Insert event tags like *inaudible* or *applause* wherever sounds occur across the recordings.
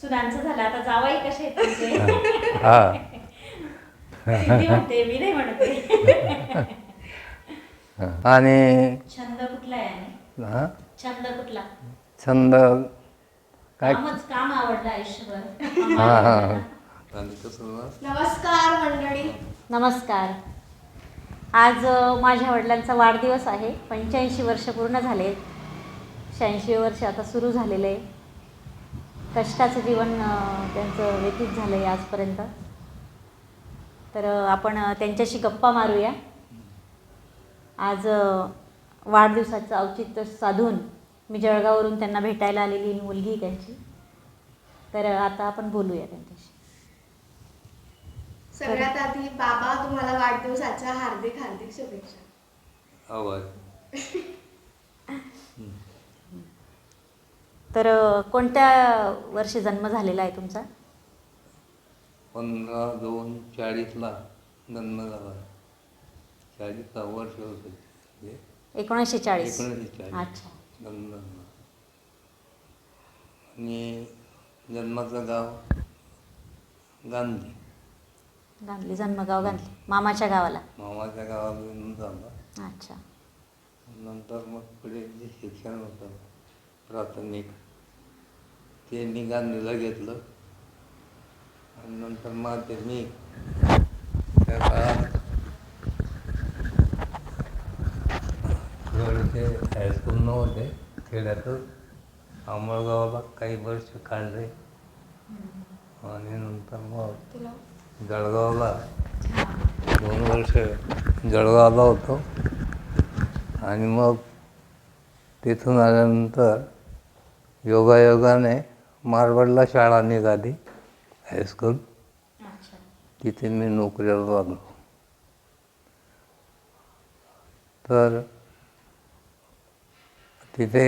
सुनांचं झालं. आता जावाई कसे आहेत तुमचे? हा. म्हणते मी नाही म्हणते. आणि छंद कुठला आहे आणि? हा? छंद कुठला? छंद काय? कामच काम आवडलं आयुष्यभर. हा हा. नमस्कार मंडळी. नमस्कार. आज अ, माझ्या वडिलांचा वाढदिवस आहे. पंच्याऐंशी वर्ष पूर्ण झाले शहाऐंशी वर्ष आता सुरू झालेलं. आहे कष्टाचं जीवन त्यांचं व्यतीत झालं आहे आजपर्यंत. तर आपण त्यांच्याशी गप्पा मारूया. आज वाढदिवसाचं औचित्य साधून मी जळगाववरून त्यांना भेटायला आलेली मुलगी त्यांची. तर आता आपण बोलूया त्यांच्याशी. सगळ्यात आधी बाबा तुम्हाला वाढदिवसाच्या हार्दिक हार्दिक शुभेच्छा आवाज *laughs* तर कोणत्या वर्षी जन्म झालेला आहे तुमचा? पंधरा दोन चाळीसला जन्म झाला. चाळीसचा वर्ष होतं एकोणीसशे चाळीस. एकोणीसशे चाळीस. अच्छा. जन्म झाला. आणि जन्माचं गाव? गांधी. गांधली जन्मगाव गांधली मामाच्या गावाला? मामाच्या गावातून झाला. अच्छा. नंतर मग पुढे जे शिक्षण होतं प्राथमिक. ते मी गांधीला घेतलं. आणि नंतर माध्यमिक त्या काळात थोडेसे हायस्कूल नव्हते खेड्यातच. अमळगावला काही वर्ष काढले. आणि नंतर मग जळगावला दोन वर्ष जळगावला होतो. आणि मग तिथून आल्यानंतर योगायोगाने मारवाडला शाळा निघाली हायस्कूल तिथे मी नोकरीला लागलो. तर तिथे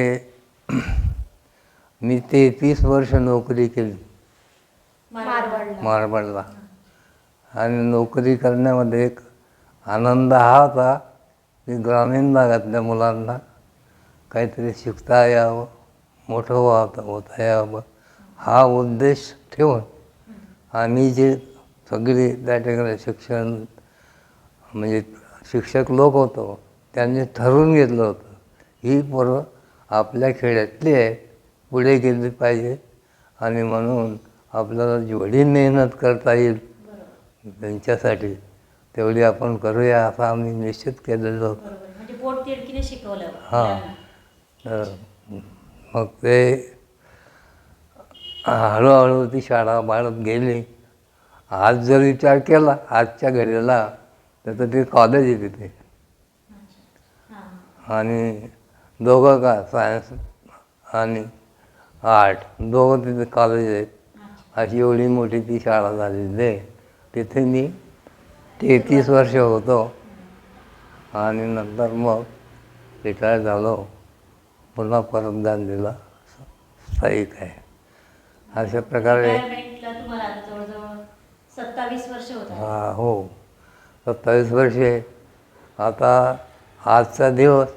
मी तेहतीस वर्ष नोकरी केली. मारवाडला. आणि नोकरी करण्यामध्ये एक आनंद हा होता की ग्रामीण भागातल्या मुलांना काहीतरी शिकता यावं मोठं व्हावं होता यावं. हा उद्देश ठेवून आम्ही जे सगळी त्या ठिकाणी शिक्षण म्हणजे शिक्षक लोक होतो त्यांनी ठरवून घेतलं होतं. ही पोरं आपल्या खेड्यातली आहे पुढे गेली पाहिजे आणि म्हणून आपल्याला जेवढी मेहनत करता येईल त्यांच्यासाठी तेवढी आपण करूया असं आम्ही निश्चित केलेलं होतं. म्हणजे हां. तर मग ते हळूहळू ती शाळा वाढत गेली. आज जर विचार केला आजच्या घडीला तर ते कॉलेज आहे तिथे. आणि दोघं का सायन्स आणि आर्ट दोघं तिथे कॉलेज आहेत. अशी एवढी मोठी ती शाळा झालेली आहे. तिथे मी तेहतीस वर्ष होतो. आणि नंतर मग रिटायर झालो. पुन्हा परत गांधीला स्थायिक आहे. अशा प्रकारे सत्तावीस वर्ष. हा हो. सत्तावीस वर्षे. आता आजचा दिवस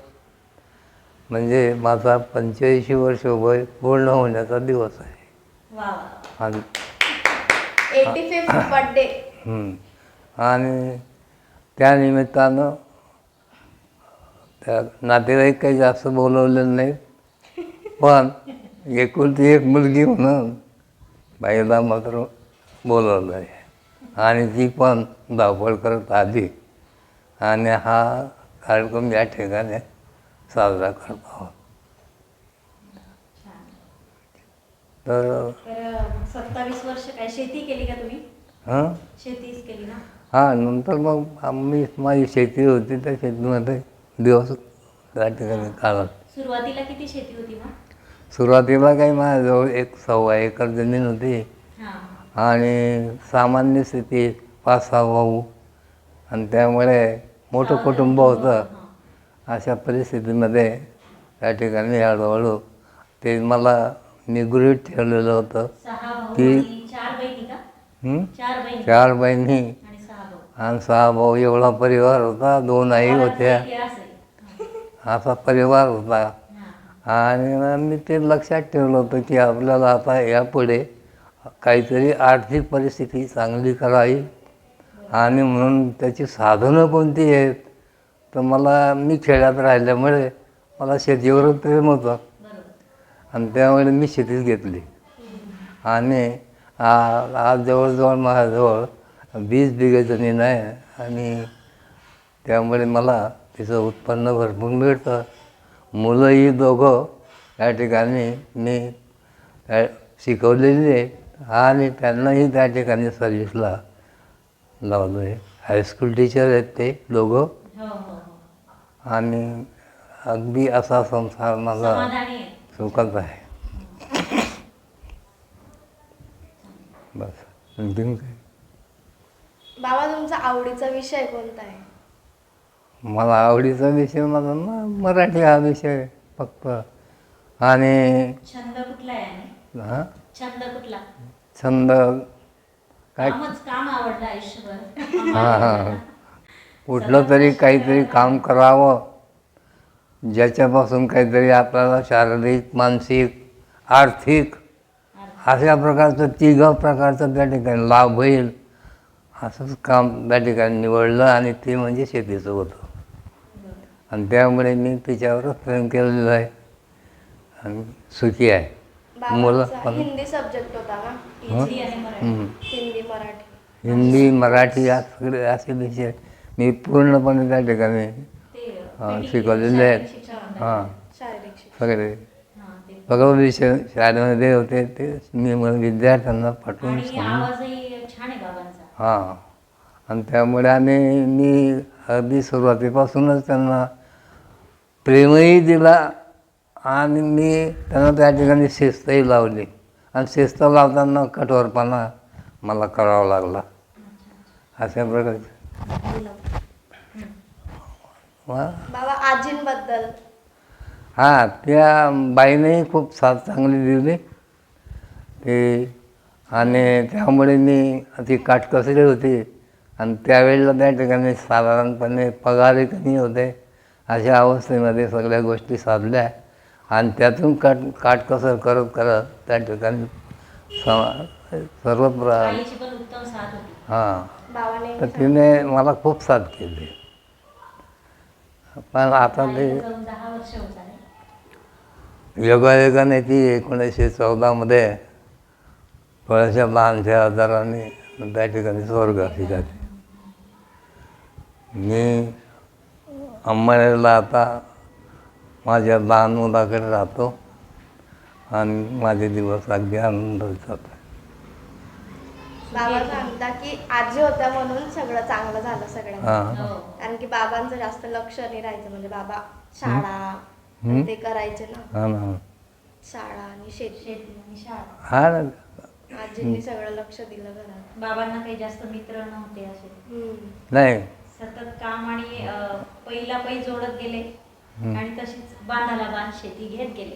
म्हणजे माझा पंच्याऐंशी वर्ष वय पूर्ण होण्याचा दिवस आहे. हं. आणि त्यानिमित्तानं त्या नातेवाईक काही जास्त बोलवलेलं नाही. पण एकुलती एक मुलगी म्हणून बाईला मात्र बोलवलं आहे. आणि ती पण धावपळ करत आली. आणि हा कार्यक्रम या ठिकाणी साजरा करत आहोत. तर सत्तावीस वर्ष काय शेती केली का तुम्ही? हां? शेतीच केली ना? हां नंतर मग आम्ही माझी शेती होती त्या शेतीमध्ये दिवस त्या ठिकाणी काढत. सुरुवातीला किती शेती होती मग? सुरुवातीला काही माझ्याजवळ एक सव्वा एकर जमीन होती. हां. आणि सामान्य स्थिती पाच सहा भाऊ. आणि त्यामुळे मोठं कुटुंब होतं. अशा परिस्थितीमध्ये त्या ठिकाणी हळूहळू ते मला निगृहीत ठेवलेलं होतं. का? चार बहिणी आणि सहा भाऊ. एवढा परिवार होता. दोन आई होत्या. असा परिवार होता. आणि मी ते लक्षात ठेवलं होतं की आपल्याला आता यापुढे काहीतरी आर्थिक परिस्थिती चांगली करावी. आणि म्हणून त्याची साधनं कोणती आहेत? तर मला मी खेड्यात राहिल्यामुळे मला शेतीवरच प्रेम होतं. आणि त्यामुळे मी शेतीच घेतली. आणि आज जवळजवळ माझ्याजवळ वीस बिघे जमीन आहे आणि त्यामुळे मला तिचं उत्पन्न भरपूर मिळतं. मुलंही दोघं या ठिकाणी मी त्या- शिकवलेली आहे. आणि त्यांनाही त्या ठिकाणी सर्व्हिसला लावलो आहे हायस्कूल टीचर आहेत ते दोघं. हो हो हो. आणि अगदी असा संसार माझा समाधानी आहे. सुखात आहे. बस. आणखीन काय? बाबा तुमचा आवडीचा विषय कोणता आहे? मला आवडीचा विषय माझा ना मराठी हा विषय फक्त. आणि छंद कुठला आहे हा? छंद कुठला? छंद काय? कामच काम आवडलं आयुष्यभर. हां हां. कुठलं तरी काहीतरी काम करावं. ज्याच्यापासून काहीतरी आपल्याला शारीरिक मानसिक आर्थिक अशा प्रकारचं तिघ प्रकारचं त्या ठिकाणी लाभ होईल. असंच काम त्या ठिकाणी निवडलं आणि ते म्हणजे शेतीचं होतं. आणि त्यामुळे मी तिच्यावरच प्रेम केलेलं आहे. आणि सुखी आहे. मुलं पण हिंदी सब्जेक्ट होता हिंदी मराठी. हिंदी मराठी. या सगळे असे विषय मी पूर्णपणे त्या ठिकाणी शिकवलेले आहेत. हां. सगळे. सगळं विषय शाळेमध्ये होते ते मी मग विद्यार्थ्यांना पाठवून हां. आणि त्यामुळे आणि मी अगदी सुरुवातीपासूनच त्यांना प्रेमही दिला आणि मी त्यांना त्या ठिकाणी शिस्तही लावली. आणि शिस्त लावताना कठोरपणा मला करावा लागला. अशा प्रकारचे. आजींबद्दल. हां त्या बाईनेही खूप साथ चांगली दिली. ते आणि त्यामुळे मी अति काटकसरी होती. आणि त्यावेळेला त्या ठिकाणी साधारणपणे पगारही कमी होते. अशा अवस्थेमध्ये सगळ्या गोष्टी साधल्या आणि त्यातून काट काटकसर करत करत त्या ठिकाणी सर्व प्र आईची पण उत्तम साथ होती. हां. तर तिने मला खूप साथ केली. पण आता ते योगायोगाने ती एकोणीसशे चौदामध्ये थोड्याशा लहानशा आजाराने त्या ठिकाणी स्वर्गासी जाते मी अंबानीला आता माझ्या लहान मुलाकडे राहतो आणि माझे दिवस अगदी आनंदात जातात. बाबा सांगता की आजी होत्या म्हणून सगळं चांगलं झालं सगळ्यांना हां. हो. कारण की बाबांचं जास्त लक्ष नाही राहायचं म्हणजे बाबा शाळा हम्म. ते करायचे ना. हां ना शाळा आणि शेती. शेती आणि शाळा. हा ना. आजींनी सगळं लक्ष दिलं घरात. बाबांना काही जास्त मित्र नव्हते असे. हम्म. नाही. सतत काम आणि पहिला पै जोडत गेले. आणि तशीच बांधाला बांध शेती घेत गेले.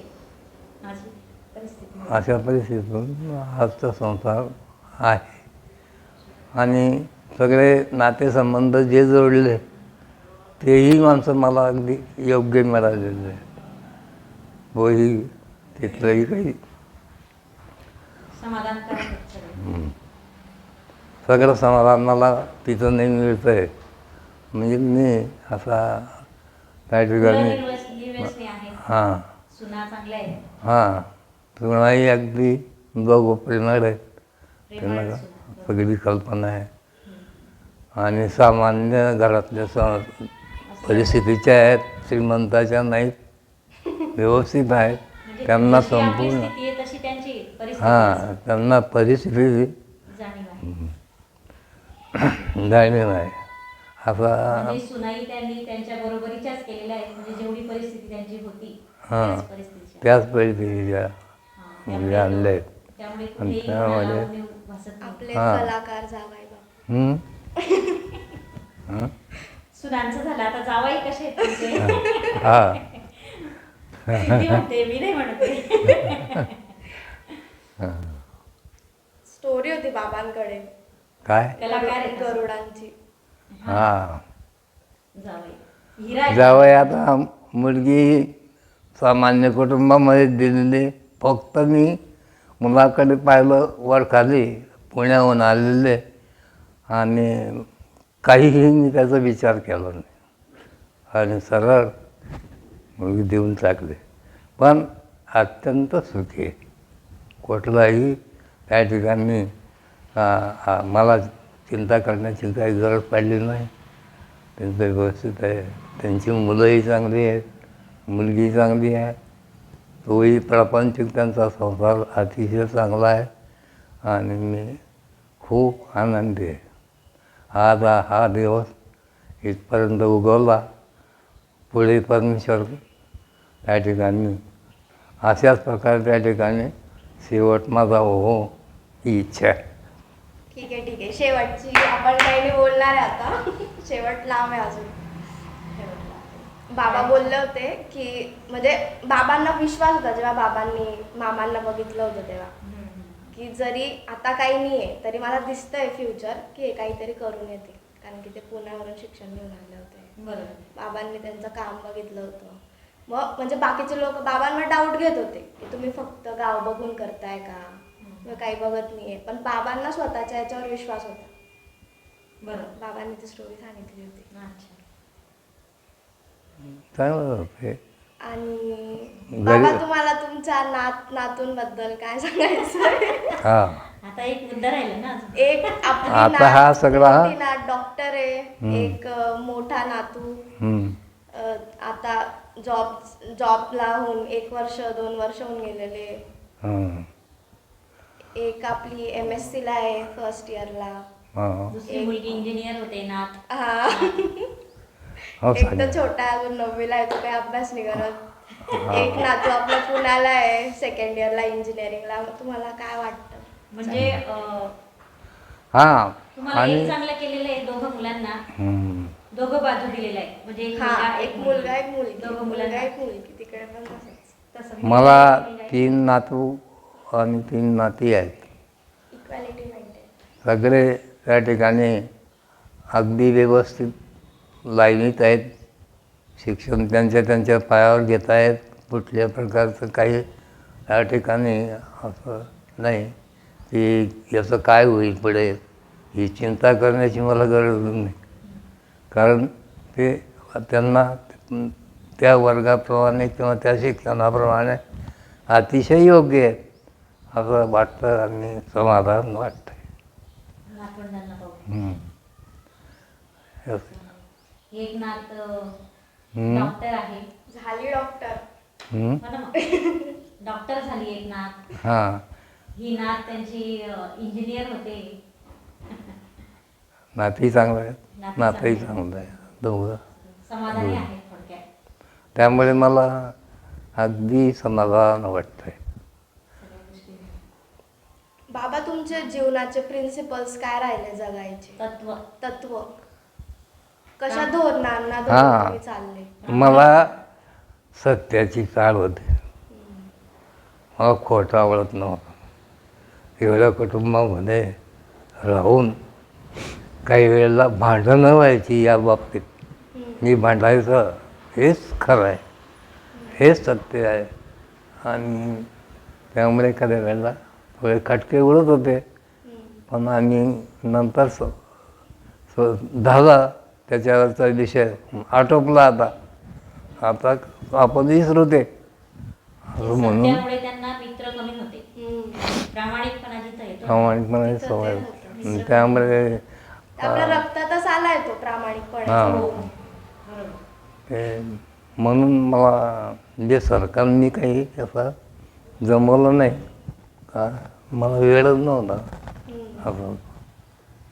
माझी परिस्थिती अशा परिस्थितीतून आजचा संसार आहे. आणि सगळे नातेसंबंध जे जोडले तेही माणसं मला अगदी योग्य मिळालेले. वही तिथलंही काही. समाधान सगळं सगळं समाधान मला तिथं नाही मिळतं आहे म्हणजे मी असा मुलं ठिकाणी हां. हां. तुलाही अगदी दोघं प्रेमळ आहेत त्यांना. सगळी कल्पना आहे. आणि सामान्य घरातल्या स परिस्थितीच्या आहेत श्रीमंताच्या नाहीत. *laughs* व्यवस्थित आहेत. म्हणजे त्यांना संपूर्ण हां. त्यांना परिस्थिती जाणीव आहे. म्हणजे सुनाई त्यांनी त्यांच्या बरोबरीच्याच केलेल्या आहेत. म्हणजे जेवढी परिस्थिती त्यांची होती हां. त्याच परिस्थितीच्या. त्याच परिस्थितीच्या. हां, मुली त्यामुळे आणल्या. आहेत त्यामुळे आणि कुठेही त्यामध्ये- कोणाला उणीव भासत नाही. आपले हा. कलाकार हं? हं? *laughs* सुनांचं झालं. आता जावाई कसे आहेत तुमचे? हां. मी म्हणते मी नाही म्हणते. स्टोरी होती बाबांकडे. काय? कलाकार. गरुडांची. हां. जावई. हिरा आहे. जावई आता मुलगी सामान्य कुटुंबामध्ये दिलेली फक्त मी मुलाकडे पाहिलं वर खाली पुण्याहून आलेले आणि काहीही मी त्याचा विचार केला नाही. आणि सरळ मुलगी देऊन टाकले. पण अत्यंत सुखी. आहे कुठलाही त्या ठिकाणी मला चिंता करण्याची काही गरज पडली नाही. त्यांचं व्यवस्थित आहे. त्यांची मुलंही चांगली आहेत. मुलगी चांगली आहे. तोही प्रापंचिक त्यांचा संसार अतिशय चांगला आहे. आणि मी खूप आनंदी आहे. आज हा हा दिवस इथपर्यंत उगवला. पुढे परमेश्वर त्या ठिकाणी अशाच प्रकारे त्या ठिकाणी शेवट माझा हो ही इच्छा आहे. ठीक आहे ठीक आहे. शेवटची आपण काही नाही बोलणार आहे आता. शेवट लांब आहे अजून. बाबा बोलले होते की म्हणजे बाबांना विश्वास होता जेव्हा बाबांनी मामांना बघितलं होतं तेव्हा. की जरी आता काही नाही आहे तरी मला दिसतंय फ्युचर की हे काहीतरी करून येते. कारण की ते पुण्यावरून शिक्षण घेऊन आले होते. बरोबर. बाबांनी त्यांचं काम बघितलं होतं. मग म्हणजे बाकीचे लोक बाबांवर डाऊट घेत होते की तुम्ही फक्त गाव बघून करताय का? किंवा काही बघत नाहीये. पण बाबांना स्वतःच्या याच्यावर विश्वास होता. बरोबर बाबांनी ती स्टोरी सांगितली होती. अच्छा. चांगलं होते आणि घरी- बाबा तुम्हाला तुमच्या नात नातूंबद्दल काय सांगायचं हां. आता एक मुद्दा राहिला ना अजून. एक आपली आता नात- हा सगळा- मोठी नात डॉक्टर आहे. एक अं, मोठा नातू. हम्म. अं, आता जॉब जॉबला होऊन एक वर्ष दोन वर्ष होऊन गेलेले. हां एक आपली एम एस सी ला आहे फर्स्ट इयरला हां. दुसरी मुलगी इंजिनियर होते नाथ. हा. हो एक तर छोटा आहे, अजून नववीला आहे तो काही अभ्यास नाही करत. एक नातू आपला पुण्याला आहे सेकंड इयरला इंजिनिअरिंगला तुम्हाला काय वाटतं? म्हणजे अं, हां. तुम्हाला एक आणि चांगलं केलेलं आहे दोघं मुलांना. हम्म. दोघं बाजू दिलेलं आहे. म्हणजे एक हा मुलगा एक मुलगा एक मुलगी. दोघं मुलगा मुलांना एक मुलगी. तिकडे पण तसंच. तसं. मला. तीन नातू आणि तीन नाती आहेत. सगळे त्या ठिकाणी अगदी व्यवस्थित लाईनीत आहेत. शिक्षण त्यांच्या त्यांच्या पायावर घेत आहेत. कुठल्या प्रकारचं काही त्या ठिकाणी असं नाही की याचं काय होईल पुढे ही चिंता करण्याची मला गरज नाही. कारण ते त्यांना त्या वर्गाप्रमाणे किंवा त्या शिक्षणाप्रमाणे अतिशय योग्य आहेत. असं वाटतं आणि समाधान वाटतं. एक नात हम्म. डॉक्टर आहे. झाली डॉक्टर. हो? डॉक्टर झाली एक नात. हां. ही नात त्यांची इंजिनियर होते. नाती चांगलं आहे. नाती नातंही चांगलं आहे. दोघं. समाधानी आहे थोडक्यात. त्यामुळे मला अगदी समाधान वाटतंय. बाबा तुमचे जीवनाचे प्रिन्सिपल्स काय राहिले जगायचे? तत्व. तत्व. कशा धोरणांना धरून हा. तुम्ही चालले? मला सत्याची चाल होती. मला खोटं आवडत नव्हतं. एवढ्या कुटुंबामध्ये राहून काही वेळेला भांडणं व्हायची या बाबतीत. मी भांडायचं. हेच खरं आहे. हेच सत्य आहे. आणि त्यामुळे एखाद्या वेळेला थोडे खटके उडत होते. पण आम्ही नंतर स झाला त्याच्यावरचा विषय आटोपला आता. आता आपण विसरते असं म्हणून सत्यामुळे त्यांना मित्र कमी होते. प्रामाणिकपणा जिथं येतो प्रामाणिकपणे तिथं ते सवय त्यामुळे रक्तातच आलाय तो प्रामाणिकपणे. हा. ते म्हणून मला म्हणजे सरकारने काही असं जमवलं नाही का मला वेळच नव्हता. असं.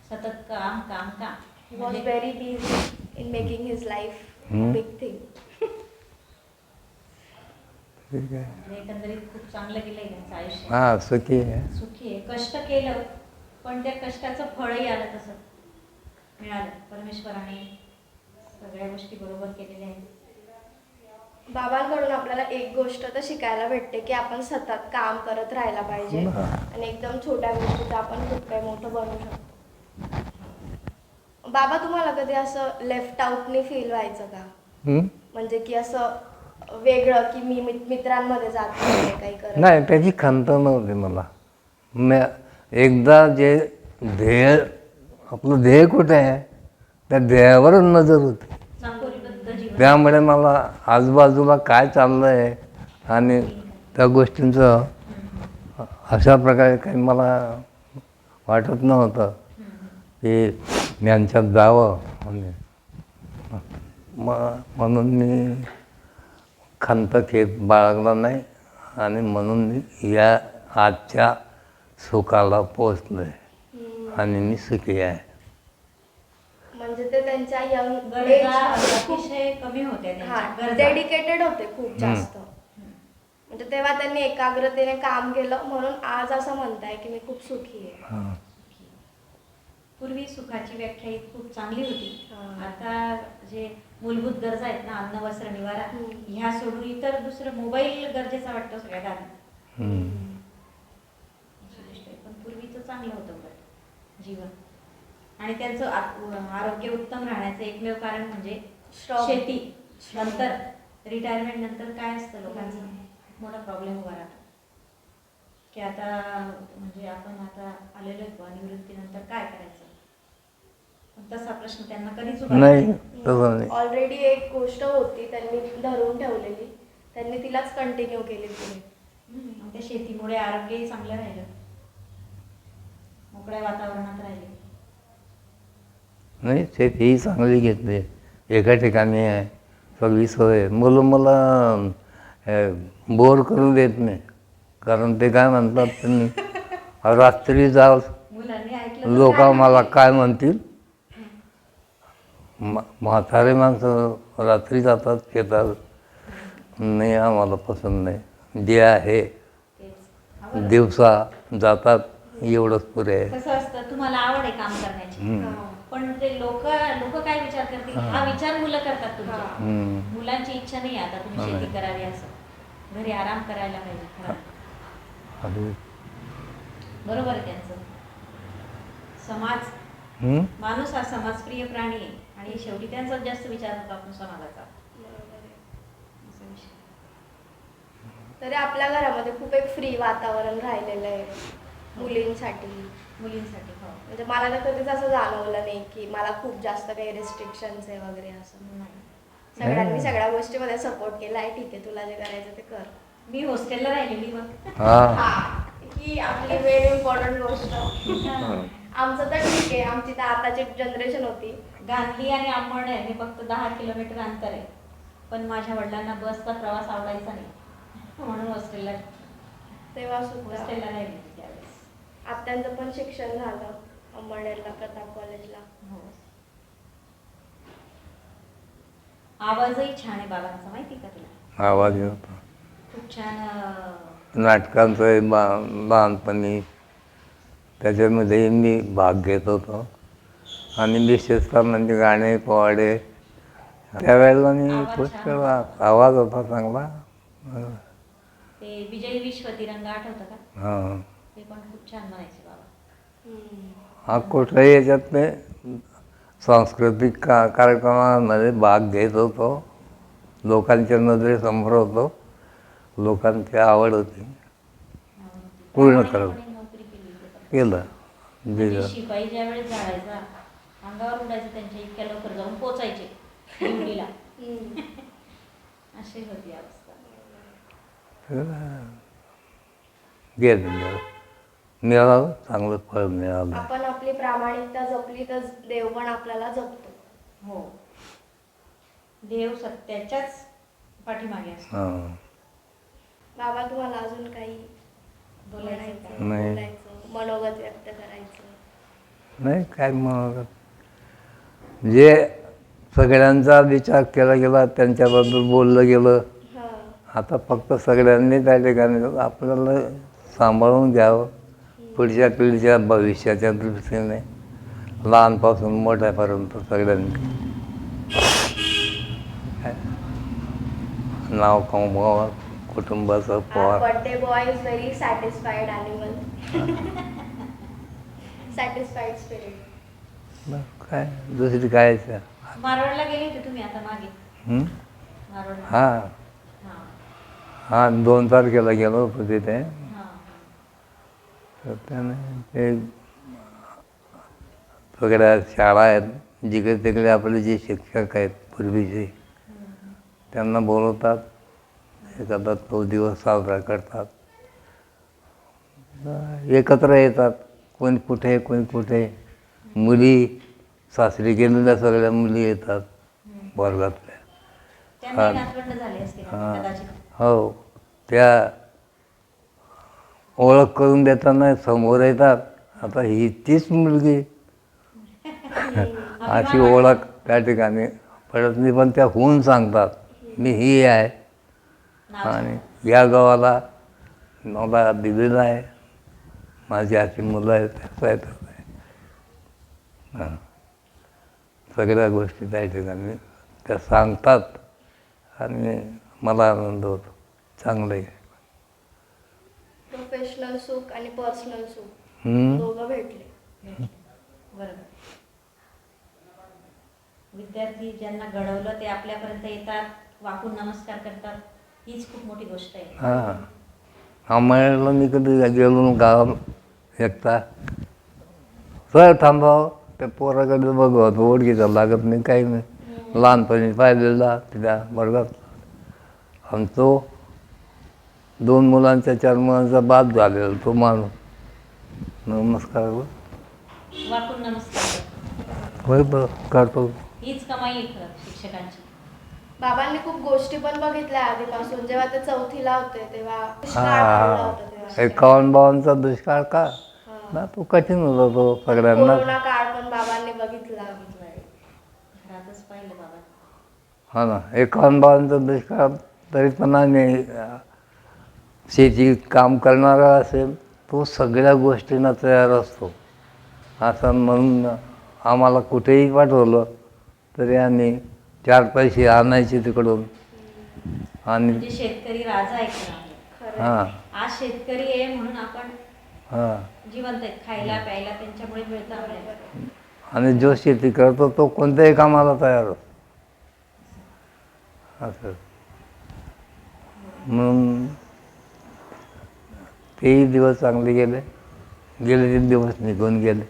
सतत काम काम काम. He was very busy in making his life Hmm. big thing. ठीक आहे. म्हणजे एकंदरीत खूप चांगलं गेलंय त्यांचं आयुष्य. हां सुखी आहे. सुखी आहे. कष्ट केलं पण त्या कष्टाचं फळही आलं तसं. मिळालं. परमेश्वराने सगळ्या गोष्टी बरोबर केलेल्या आहेत. बाबांकडून आपल्याला एक गोष्ट तर शिकायला भेटते की आपण सतत काम करत राहायला पाहिजे. हा. आणि एकदम छोट्या गोष्टीत आपण खूप काही मोठं बनवू शकतो. बाबा तुम्हाला कधी असं लेफ्ट आउटने फील व्हायचं का? म्हणजे की असं वेगळं की मी मित- मित्रांमध्ये जात नाही काही करत नाही त्याची खंत नव्हती मला. मी एकदा जे ध्येय आपलं ध्येय कुठे आहे? त्या ध्येयावरच नजर होती. त्यामुळे मला आजूबाजूला काय चाललं आहे आणि त्या गोष्टींचं अशा प्रकारे काही मला वाटत नव्हतं की यांच्यात जावं म्हणजे म्हणून मी खंत खेत बाळगला नाही आणि म्हणून मी या आजच्या सुखाला पोचलो आहे आणि मी सुखी आहे. त्यांच्या यंग गरजा अतिशय कमी होत्या त्यांच्या गरजा डेडिकेटेड होते खूप जास्त म्हणजे तेव्हा त्यांनी एकाग्रतेने काम केलं म्हणून आज असं म्हणताय की मी खूप सुखी आहे हां पूर्वी सुखाची व्याख्या ही खूप चांगली होती हा. आता जे मूलभूत गरजा आहेत ना अन्न वस्त्र निवारा हम्म. ह्या सोडून इतर दुसरं मोबाईल गरजेचा वाटतो सगळ्या हम्म. आहे. पण पूर्वीचं चांगलं होतं जीवन आणि त्यांचं आरोग्य उत्तम राहण्याचं एकमेव कारण म्हणजे. शेती. नंतर रिटायरमेंट नंतर काय असतं लोकांचा? मोठा प्रॉब्लेम उभा राहतो. की आता म्हणजे आपण आता आलेलो आहे निवृत्तीनंतर काय करायचं? तसा प्रश्न त्यांना कधीच उभा नाही ऑलरेडी एक गोष्ट होती त्यांनी धरून ठेवलेली. त्यांनी तिलाच कंटिन्यू केली पुढे त्या शेतीमुळे आरोग्यही चांगलं राहिलं. मोकळ्या वातावरणात राहिले. नाही शेती ही चांगली घेतली. एका ठिकाणी आहे सगळी सोय आहे. मुलं मला बोर करू देत नाही. कारण ते काय म्हणतात तुम्ही रात्री तर लोक मला? काय म्हणतील? म्हातारे माणसं रात्री जातात शेतात नाही आम्हाला पसंत नाही. जे आहे. दिवसा जातात एवढंच पुरे. आहे तुम्हाला आवड आहे काम करण्याची. पण ते लोक लोक काय विचार करतील? हा. विचार मुलं करतात तुमच्या. मुलांची इच्छा नाही आता तुम्ही. शेती करावी असं. घरी आराम करायला पाहिजे बरोबर आहे त्यांचं. समाज? माणूस हा समाजप्रिय प्राणी आहे. आणि शेवटी त्यांचाच जास्त विचार होतो आपण समाजाचा. तरी आपल्या घरामध्ये खूप एक फ्री वातावरण राहिलेलं आहे. मुलींसाठी. मुलींसाठी हो. म्हणजे मला तर कधीच असं जाणवलं नाही की मला खूप जास्त काही रेस्ट्रिक्शन्स आहे वगैरे असं. नाही. सगळ्यांनी सगळ्या गोष्टीमध्ये सपोर्ट केला आहे ठीक आहे तुला जे करायचं ते कर. मी हॉस्टेलला राहिलेली मग हा. ही आपली व्हेरी इम्पॉर्टंट गोष्ट. आमचं तर ठीक आहे आमची तर आताची जनरेशन होती. गांधी आणि आंबवणे हे फक्त दहा किलोमीटर अंतर आहे. पण माझ्या वडिलांना बसचा प्रवास आवडायचा नाही. म्हणून हॉस्टेलला तेव्हा सुद्धा. हॉस्टेलला राहिली. आत्यांचं पण शिक्षण झालं अंबरनेरला प्रताप कॉलेजला. हो. आवाजही छान आहे बाबांचा माहिती का तुला? आवाज येतो. खूप छान अं, नाटकांचं बा लहानपणी त्याच्यामध्ये मी भाग घेत होतो. आणि विशेषतः म्हणजे गाणे पोवाडे. त्यावेळेला मी आवाज पुष्कळ आवाज होता चांगला. ते विजय विश्व तिरंगा आठवतं का? हां. ते पण खूप छान म्हणायचे बाबा. हा कुठल्याही याच्यात मी सांस्कृतिक का कार्यक्रमामध्ये भाग घेत होतो. लोकांच्या नजरेसमोर होतो. लोकांची आवड होती. पूर्ण करत. केली म्हणजे दिलं शिपाई ज्या वेळेस जायचा अंगावर उडायचं त्यांच्या इतक्या लवकर जाऊन पोचायचे ड्युटीला. हम्म. अशी होती अवस्था. गेलं. मिळालं चांगलं फळ मिळालं आपण आपली प्रामाणिकता जपली तर देव पण आपल्याला जपतो. हो. देव सत्याच्याच पाठीमागे असतो. हां. बाबा तुम्हाला अजून काही बोलायचं? नाही. बोलायचं. मनोगत व्यक्त करायचं. नाही काय मग जे सगळ्यांचा विचार केला गेला त्यांच्याबद्दल बोललं गेलं हा. आता फक्त सगळ्यांनी त्या ठिकाणी आपल्याला सांभाळून घ्यावं. पुढच्या पिढीच्या भविष्याच्या दृष्टीने लहानपासून मोठ्यापर्यंत सगळ्यांनी? नाव कमवावं कुटुंबाचं poha birthday boy is very satisfied animal. Satisfied spirit. काय? दुसरी काय आहे? मारवाडला गेले होते तुम्ही आता मागे. हं? मारवाडला. हा. हा. हा दोन तारखेला गेलो होतो तिथे. हा तर त्याने ते सगळ्या शाळा आहेत जिकडे तिकडे आपले जे शिक्षक आहेत पूर्वीचे त्यांना बोलवतात एखादा तो दिवस साजरा करतात. एकत्र येतात कोणी कुठे कोणी कुठे. मुली सासरी गेलेल्या सगळ्या मुली येतात वर्गातल्या. हां. हो. त्या ओळख करून देताना समोर येतात. आता ही तीच मुलगी. *laughs* अशी ओळख त्या ठिकाणी पडत नाही पण त्या होऊन सांगतात मी ही आहे. आणि या गावाला मला दिलेलं आहे. माझी अशी मुलं आहेत असं आहे तसं आहे. हां. सगळ्या गोष्टी त्या ठिकाणी त्या सांगतात आणि मला आनंद होतो. चांगलं आहे. प्रोफेशनल सुख आणि पर्सनल सुख. हम्म? दोघं भेटले. बरोबर. विद्यार्थी ज्यांना घडवलं ते आपल्यापर्यंत येतात वाकून नमस्कार करतात हीच खूप मोठी गोष्ट आहे. हां. आम्हाला मी कधी गेलो गावात एकटा. सर थांबाव त्या पोराकडे बघत ओळखीचा लागत नाही काही नाही. लहानपणी पाहिलेला त्या वर्गात आणि तो दोन मुलांच्या चार मुलांचा बाद झालेला तो माणूस. नमस्कार वाकून नमस्कार. करतात. होय बरं करतो हीच कमाई आहे खरं शिक्षकांची. बाबांनी खूप गोष्टी पण बघितल्या आधीपासून जेव्हा ते चौथीला होते तेव्हा हा एकावन्न दुष्काळ का. ना तो कठीण होता तो सगळ्यांना कोरोना काळ पण बाबांनी बघितला घरातच पाहिलं बाबा. हा ना एकावन्न बावन्नचा दुष्काळ तरी पण आणि अं, शेती काम करणारा असेल तो सगळ्या गोष्टींना तयार असतो. असं म्हणून आम्हाला कुठेही पाठवलं तरी आम्ही चार पैसे आणायचे तिकडून. आणि म्हणजे शेतकरी राजा आहे खरं खरं हां आज शेतकरी आहे म्हणून आपण हां. जिवंत आहेत खायला प्यायला त्यांच्यामुळे मिळतं आपल्याला. आणि जो शेती करतो तो कोणत्याही कामाला तयार असतो. असं. म्हणून तेही दिवस चांगले गेले. गेले ते दिवस निघून गेले.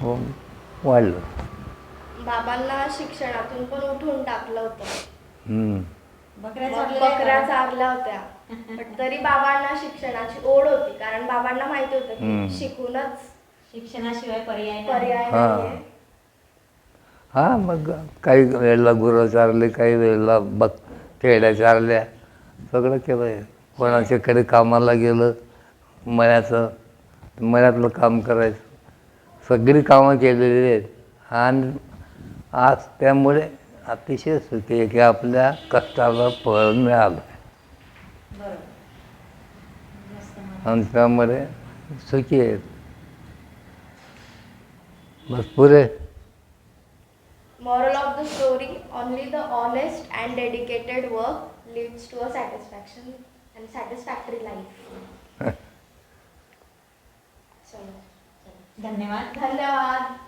हो वाढलं. बाबांना शिक्षणातून पण उठून टाकलं होतं. हम्म. बकऱ्या मग चारलेल्या बकऱ्या आहेत चारल्या होत्या. पण तरी बाबांना शिक्षणाची ओढ होती. कारण बाबांना माहिती होतं हम्म. की शिकूनच शिक्षणाशिवाय पर्याय नाही. पर्याय हा. नाहीये. हा मग काही वेळेला गुरं चारले काही वेळेला बक खेड्या चारल्या. सगळं केलं आहे कोणाच्याकडे कामाला गेलं मळ्याचं मळ्यातलं काम करायचं. सगळी कामं केलेली आहेत. आणि आज त्यामुळे अतिशय सुखी आहे की आपल्या कष्टाला फळ मिळालं. आणि त्यामुळे सुखी आहेत. भरपूर आहे. Moral of the story only the honest and dedicated work leads to a satisfaction. *laughs* धन्यवाद. धन्यवाद.